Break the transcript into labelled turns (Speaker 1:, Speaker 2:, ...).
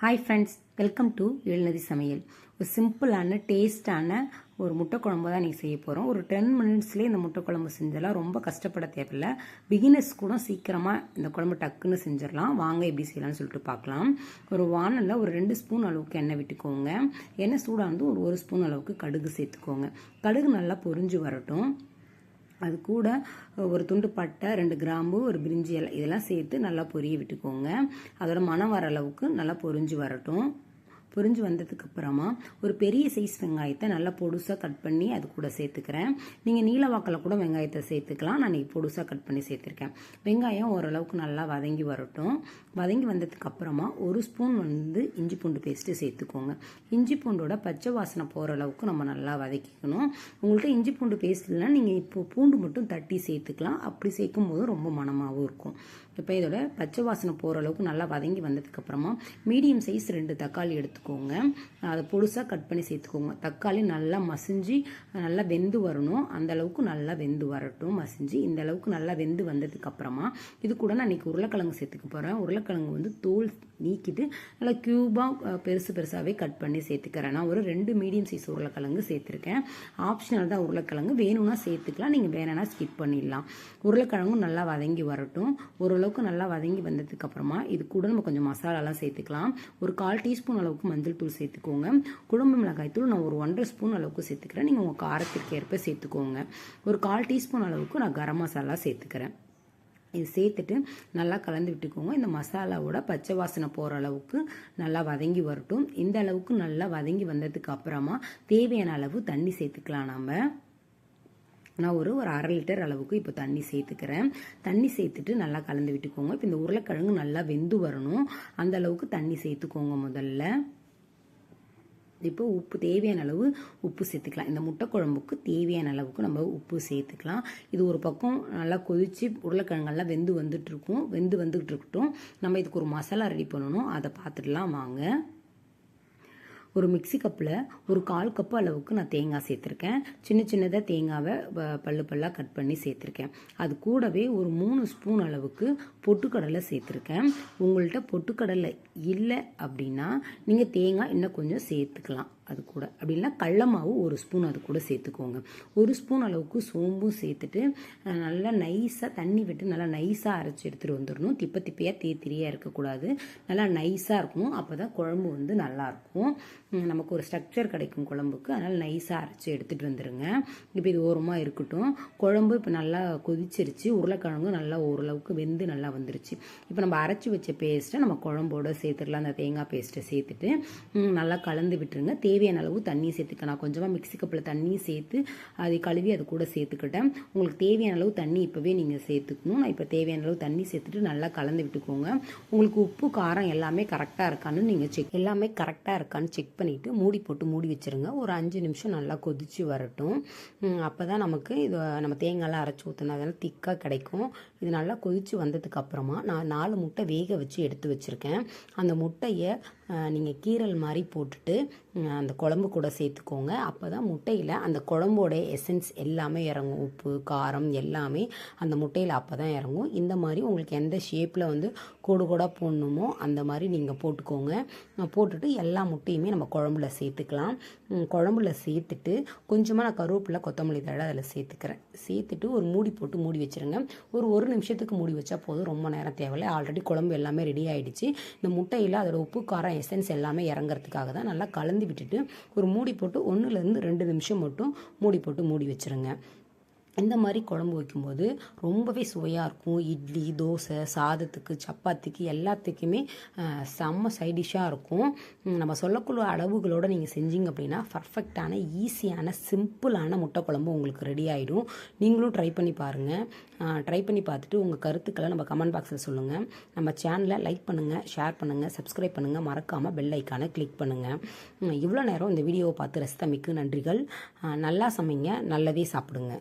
Speaker 1: Hi friends welcome to எழுநதி சமையல் ஒரு சிம்பிளான டேஸ்டான ஒரு முட்டை குழம்பு தான் நீங்கள் செய்ய போகிறோம் ஒரு டென் மினிட்ஸ்லேயே இந்த முட்டை குழம்பு செஞ்சிடலாம் ரொம்ப கஷ்டப்பட தேவையில்ல. பிகினர்ஸ் கூட சீக்கிரமாக இந்த குழம்பு டக்குன்னு செஞ்சிடலாம். வாங்க எப்படி செய்யலாம்னு சொல்லிட்டு பார்க்கலாம். ஒரு வானலில் ஒரு ரெண்டு ஸ்பூன் அளவுக்கு எண்ணெய் விட்டுக்கோங்க. எண்ணெய் சூடாக வந்து ஒரு ஒரு ஸ்பூன் அளவுக்கு கடுகு சேர்த்துக்கோங்க. கடுகு நல்லா பொரிஞ்சு வரட்டும். அது கூட ஒரு துண்டு பட்டை ரெண்டு கிராம்பு ஒரு பிரிஞ்சி இலை இதெல்லாம் சேர்த்து நல்லா பொரிய விட்டுக்கோங்க. அதோட மனம் வர அளவுக்கு நல்லா பொரிஞ்சு வரட்டும். பொரிஞ்சு வந்ததுக்கு அப்புறமா ஒரு பெரிய சைஸ் வெங்காயத்தை நல்லா பொடுசாக கட் பண்ணி அது கூட சேர்த்துக்கிறேன். நீங்கள் நீலவாக்கில் கூட வெங்காயத்தை சேர்த்துக்கலாம். நான் இன்றைக்கி பொடுசாக கட் பண்ணி சேர்த்துருக்கேன். வெங்காயம் ஓரளவுக்கு நல்லா வதங்கி வரட்டும். வதங்கி வந்ததுக்கு அப்புறமா ஒரு ஸ்பூன் வந்து இஞ்சி பூண்டு பேஸ்ட்டு சேர்த்துக்கோங்க. இஞ்சி பூண்டோட பச்சை வாசனை போகிற அளவுக்கு நம்ம நல்லா வதக்கிக்கணும். உங்கள்கிட்ட இஞ்சி பூண்டு பேஸ்ட் இல்லைனா நீங்கள் இப்போ பூண்டு மட்டும் தட்டி சேர்த்துக்கலாம். அப்படி சேர்க்கும் போது ரொம்ப மனமாகவும் இருக்கும். இப்போ இதோட பச்சை வாசனை போகிற அளவுக்கு நல்லா வதங்கி வந்ததுக்கப்புறமா மீடியம் சைஸ் ரெண்டு தக்காளி எடுத்துக்கோங்க. அதை பொடுசாக கட் பண்ணி சேர்த்துக்கோங்க. தக்காளி நல்லா மசிஞ்சு நல்லா வெந்து வரணும். அந்த அளவுக்கு நல்லா வெந்து வரட்டும் மசிஞ்சு. இந்த அளவுக்கு நல்லா வெந்து வந்ததுக்கப்புறமா இது கூட நான் இன்றைக்கி உருளைக்கிழங்கு சேர்த்துக்க போகிறேன் உருளைக்கிழங்கு வந்து தோல் நீக்கிட்டு நல்லா க்யூபாக பெருசு பெருசாகவே கட் பண்ணி சேர்த்துக்கிறேன். நான் ஒரு ரெண்டு மீடியம் சைஸ் உருளைக்கிழங்கு சேர்த்துருக்கேன். ஆப்ஷனல் தான் உருளைக்கிழங்கு. வேணும்னா சேர்த்துக்கலாம். நீங்கள் வேணும்னா ஸ்கிப் பண்ணிடலாம். உருளைக்கிழங்கும் நல்லா வதங்கி வரட்டும். ஓரளவுக்கு நல்லா வதங்கி வந்ததுக்கப்புறமா இது கூட நம்ம கொஞ்சம் மசாலாலாம் சேர்த்துக்கலாம். ஒரு கால் டீஸ்பூன் அளவுக்கு மஞ்சள் தூள் சேர்த்துக்கோங்க. குழம்பு மிளகாய் தூள் நான் ஒரு ஒன்றரை ஸ்பூன் அளவுக்கு சேர்த்துக்கிறேன். நீங்கள் உங்கள் காரத்திற்கு ஏற்ப சேர்த்துக்கோங்க. ஒரு கால் டீஸ்பூன் அளவுக்கு நான் கரம் மசாலா சேர்த்துக்கிறேன். இது சேர்த்துட்டு நல்லா கலந்து விட்டுக்கோங்க. இந்த மசாலாவோட பச்சை வாசனை போகிற அளவுக்கு நல்லா வதங்கி வரட்டும். இந்த அளவுக்கு நல்லா வதங்கி வந்ததுக்கு அப்புறமா தேவையான அளவு தண்ணி சேர்த்துக்கலாம் நம்ம நான் ஒரு ஒரு அரை லிட்டர் அளவுக்கு இப்போ தண்ணி சேர்த்துக்கிறேன். தண்ணி சேர்த்துட்டு நல்லா கலந்து விட்டுக்கோங்க. இப்போ இந்த உருளைக்கிழங்கு நல்லா வெந்து வரணும். அந்த அளவுக்கு தண்ணி சேர்த்துக்கோங்க முதல்ல. இப்போ உப்பு தேவையான அளவு உப்பு சேர்த்துக்கலாம். இந்த முட்டை குழம்புக்கு தேவையான அளவுக்கு நம்ம உப்பு சேர்த்துக்கலாம். இது ஒரு பக்கம் நல்லா கொதித்து உருளைக்கிழங்கெல்லாம் வெந்து வந்துட்டுருக்கும் வெந்து வந்துக்கிட்டு இருக்கட்டும். நம்ம இதுக்கு ஒரு மசாலா ரெடி பண்ணணும். அதை பார்த்துடலாம் வாங்க. ஒரு மிக்சி கப்பில் ஒரு கால் கப்பு அளவுக்கு நான் தேங்காய் சேர்த்துருக்கேன். சின்ன சின்னதாக தேங்காவை பல்லு பல்லாக கட் பண்ணி சேர்த்துருக்கேன். அது கூடவே ஒரு மூணு ஸ்பூன் அளவுக்கு பொட்டுக்கடலை சேர்த்துருக்கேன். உங்கள்கிட்ட பொட்டுக்கடலை இல்லை அப்படின்னா நீங்கள் தேங்காய் இன்னும் கொஞ்சம் சேர்த்துக்கலாம். அது கூட இல்லைனா கடல மாவு ஒரு ஸ்பூன் அது கூட சேர்த்துக்கோங்க. ஒரு ஸ்பூன் அளவுக்கு சோம்பும் சேர்த்துட்டு நல்லா நைஸாக தண்ணி விட்டு நல்லா நைஸாக அரைச்சி எடுத்துகிட்டு வந்துடணும். திப்ப திப்பையாக தேத்திரியாக இருக்கக்கூடாது. நல்லா நைஸாக இருக்கணும். அப்போ தான் குழம்பு வந்து நல்லாயிருக்கும். நமக்கு ஒரு ஸ்ட்ரக்சர் கிடைக்கும் குழம்புக்கு. அதனால் நைஸாக அரைச்சி எடுத்துகிட்டு வந்துடுங்க இப்போ இது ஓரமாக இருக்கட்டும். குழம்பு இப்போ நல்லா கொதிச்சிருச்சு. உருளைக்கிழங்கு நல்லா ஓரளவுக்கு வெந்து நல்லா வந்துருச்சு. இப்போ நம்ம அரைச்சி வச்ச பேஸ்ட்டை நம்ம குழம்போட சேர்த்துடலாம். அந்த தேங்காய் பேஸ்ட்டை சேர்த்துட்டு நல்லா கலந்து விட்டுருங்க. தே தேவையான அளவு தண்ணி சேர்த்துக்க நான் கொஞ்சமாக மிக்சி கப்பில் தண்ணி சேர்த்து அதை கழுவி அது கூட சேர்த்துக்கிட்டேன். உங்களுக்கு தேவையான அளவு தண்ணி இப்போவே நீங்கள் சேர்த்துக்கணும். நான் இப்போ தேவையான அளவு தண்ணி சேர்த்துட்டு நல்லா கலந்து விட்டுக்கோங்க. உங்களுக்கு உப்பு காரம் எல்லாமே கரெக்டாக இருக்கான்னு நீங்கள் செக் எல்லாமே கரெக்டாக இருக்கான்னு செக் பண்ணிவிட்டு மூடி போட்டு மூடி வச்சுருங்க. ஒரு அஞ்சு நிமிஷம் நல்லா கொதித்து வரட்டும். அப்போ தான் நமக்கு இது நம்ம தேங்காய்லாம் அரைச்சி ஊற்றினா அதெல்லாம் திக்காக கிடைக்கும். இது நல்லா கொதித்து வந்ததுக்கு அப்புறமா நான் நாலு முட்டை வேக வச்சு எடுத்து வச்சுருக்கேன். அந்த முட்டையை நீங்கள் கீரல் மாதிரி போட்டுட்டு அந்த குழம்பு கூட சேர்த்துக்கோங்க. அப்போ தான் முட்டையில் அந்த குழம்போட எசன்ஸ் எல்லாமே இறங்கும். உப்பு காரம் எல்லாமே அந்த முட்டையில் அப்போ தான் இறங்கும். இந்த மாதிரி உங்களுக்கு எந்த ஷேப்பில் வந்து கோடு கோடாக போடணுமோ அந்த மாதிரி நீங்கள் போட்டுக்கோங்க. போட்டுட்டு எல்லா முட்டையுமே நம்ம குழம்புல சேர்த்துக்கலாம். குழம்புல சேர்த்துட்டு கொஞ்சமாக நான் கருவேப்பிலை கொத்தமல்லி தழை அதில் சேர்த்துக்கிறேன். சேர்த்துட்டு ஒரு மூடி போட்டு மூடி வச்சுருங்க. ஒரு ஒரு நிமிஷத்துக்கு மூடி வச்சா போதும். ரொம்ப நேரம் தேவையில்லை. ஆல்ரெடி குழம்பு எல்லாமே ரெடி ஆகிடுச்சு இந்த முட்டையில் அதோட உப்பு காரம் எசன்ஸ் எல்லாமே இறங்குறதுக்காக தான் நல்லா கலந்து விட்டுட்டு ஒரு மூடி போட்டு ஒன்றுலேருந்து ரெண்டு நிமிஷம் மட்டும் மூடி போட்டு மூடி வச்சுருங்க. இந்த மாதிரி குழம்பு வைக்கும்போது ரொம்பவே சுவையாக இருக்கும். இட்லி தோசை சாதத்துக்கு சப்பாத்திக்கு எல்லாத்துக்குமே செம்ம சைடிஷ்ஷாக இருக்கும். நம்ம சொல்லக்கூடிய அளவுகளோடு நீங்கள் செஞ்சீங்க அப்படின்னா பர்ஃபெக்டான ஈஸியான சிம்பிளான முட்டை குழம்பு உங்களுக்கு ரெடி ஆகிடும் நீங்களும் ட்ரை பண்ணி பாருங்கள் ட்ரை பண்ணி பார்த்துட்டு உங்கள் கருத்துக்களை நம்ம கமெண்ட் பாக்ஸில் சொல்லுங்கள் நம்ம சேனலை லைக் பண்ணுங்கள் ஷேர் பண்ணுங்கள் சப்ஸ்கிரைப் பண்ணுங்கள் மறக்காமல் பெல் ஐக்கானை கிளிக் பண்ணுங்கள் இவ்வளோ நேரம் இந்த வீடியோவை பார்த்து ரசித்தமைக்கு நன்றிகள். நல்லா சமைங்க நல்லதே சாப்பிடுங்க.